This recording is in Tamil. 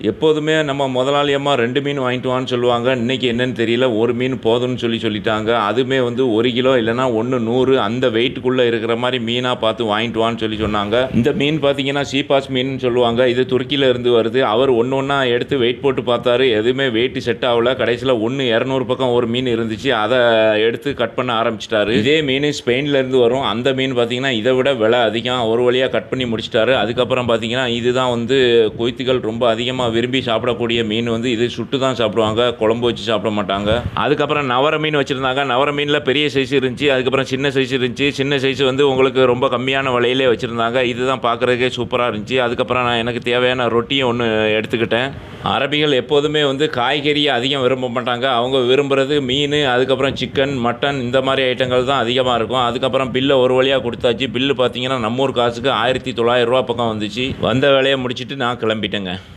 எப்போதுமே நம்ம முதலாளியம்மா ரெண்டு மீன் வாங்கிட்டு வான்னு சொல்லுவாங்க. இன்றைக்கி என்னென்னு தெரியல. ஒரு மீன் போதும்னு சொல்லி சொல்லிட்டாங்க. அதுவுமே வந்து ஒரு கிலோ இல்லைன்னா ஒன்று நூறு அந்த வெயிட்டுக்குள்ளே இருக்கிற மாதிரி மீனாக பார்த்து வாங்கிட்டு வான்னு சொல்லி சொன்னாங்க. இந்த மீன் பார்த்தீங்கன்னா சீபாஸ் மீன் சொல்லுவாங்க. இது துருக்கியில் இருந்து வருது. அவர் ஒன்று ஒன்றா எடுத்து வெயிட் போட்டு பார்த்தாரு. எதுவுமே வெயிட் செட் ஆகல. கடைசியில் ஒன்று இரநூறு பக்கம் ஒரு மீன் இருந்துச்சு. அதை எடுத்து கட் பண்ண ஆரம்பிச்சிட்டாரு. இதே மீன் ஸ்பெயின்லேருந்து வரும். அந்த மீன் பார்த்தீங்கன்னா இதை விட விலை அதிகம். ஒரு வழியாக கட் பண்ணி முடிச்சிட்டாரு. அதுக்கப்புறம் பார்த்தீங்கன்னா இதுதான் வந்து கொய்த்துகள் ரொம்ப அதிகமாக விரும்பி சாப்பிடக்கூடிய மீன் வந்து இது சுட்டு தான் சாப்பிடுவாங்க குழம்பு வச்சு சாப்பிட மாட்டாங்க. அதுக்கப்புறம் நவர மீன் வச்சுருந்தாங்க. நவர மீனில் பெரிய சைஸ் இருந்துச்சு. அதுக்கப்புறம் சின்ன சைஸ் இருந்துச்சு. சின்ன சைஸ் வந்து உங்களுக்கு ரொம்ப கம்மியான விலையிலே வச்சுருந்தாங்க. இதுதான் பார்க்குறதுக்கே சூப்பராக இருந்துச்சு. அதுக்கப்புறம் நான் எனக்கு தேவையான ரொட்டியும் ஒன்று எடுத்துக்கிட்டேன். அரபிகள் எப்போதுமே வந்து காய்கறியை அதிகம் விரும்ப மாட்டாங்க. அவங்க விரும்புகிறது மீன் அதுக்கப்புறம் சிக்கன் மட்டன் இந்த மாதிரி ஐட்டங்கள் தான் அதிகமாக இருக்கும். அதுக்கப்புறம் பில்லை ஒரு வழியாக கொடுத்தாச்சு. பில்லு பார்த்தீங்கன்னா நம்ம ஊர் காசுக்கு ஆயிரத்தி தொள்ளாயிரம் ரூபா பக்கம் வந்துச்சு. வந்த வேலையை முடிச்சுட்டு நான் கிளம்பிட்டேங்க.